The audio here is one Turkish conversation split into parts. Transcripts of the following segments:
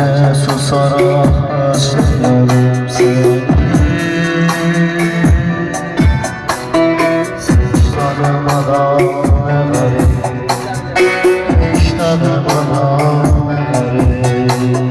gece susarak özledim seni Tanımadan ölerim Hiç tanımadan ölerim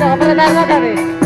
সম্প্রদায় কথা